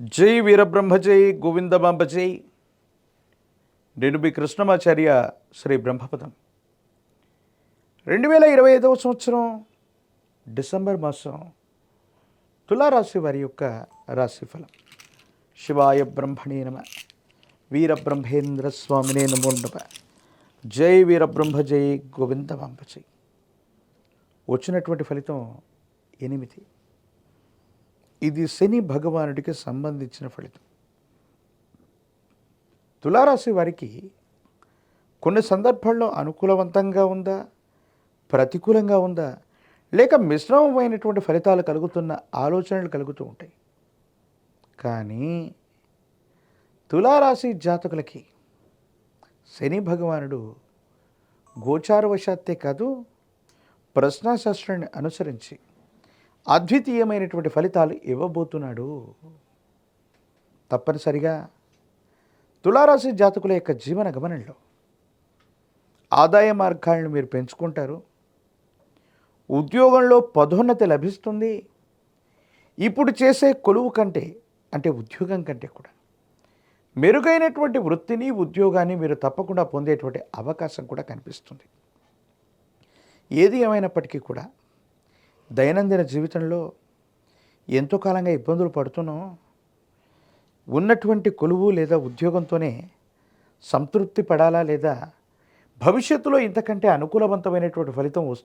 జై వీరబ్రహ్మ జై బాంబజై. జై నేను మీ కృష్ణమాచార్య శ్రీ బ్రహ్మపదం. రెండు వేల ఇరవై ఐదవ సంవత్సరం డిసెంబర్ మాసం తులారాశి వారి యొక్క రాశిఫలం. శివాయ బ్రహ్మణే నమ. వీరబ్రహ్మేంద్ర స్వామినే నమో నమ. జై వీరబ్రహ్మ జై బాంబజై. జై వచ్చినటువంటి ఫలితం ఎనిమిది. ఇది శని భగవానుడికి సంబంధించిన ఫలితం. తులారాశి వారికి కొన్ని సందర్భాల్లో అనుకూలవంతంగా ఉందా? ప్రతికూలంగా ఉందా? లేక మిశ్రమమైనటువంటి ఫలితాలు కలుగుతున్న ఆలోచనలు కలుగుతూ ఉంటాయి. కానీ తులారాశి జాతకులకి శని భగవానుడు గోచారవశాత్తే కాదు ప్రశ్నాశాస్త్రాన్ని అనుసరించి అద్వితీయమైనటువంటి ఫలితాలు ఇవ్వబోతున్నాడు. తప్పనిసరిగా తులారాశి జాతకుల యొక్క జీవన గమనంలో ఆదాయ మార్గాలను మీరు పెంచుకుంటారు. ఉద్యోగంలో పదోన్నతి లభిస్తుంది. ఇప్పుడు చేసే కొలువు కంటే అంటే ఉద్యోగం కంటే కూడా మెరుగైనటువంటి వృత్తిని ఉద్యోగాన్ని మీరు తప్పకుండా పొందేటువంటి అవకాశం కూడా కనిపిస్తుంది. ఏది ఏమైనప్పటికీ కూడా దైనందిన జీవితంలో ఎంతో కాలంగా ఇబ్బందులు పడుతున్నాం ఉన్నటువంటి కొలువు లేదా ఉద్యోగంతోనే సంతృప్తి పడాలా లేదా భవిష్యత్తులో ఇంతకంటే అనుకూలవంతమైనటువంటి ఫలితం వస్తుంది?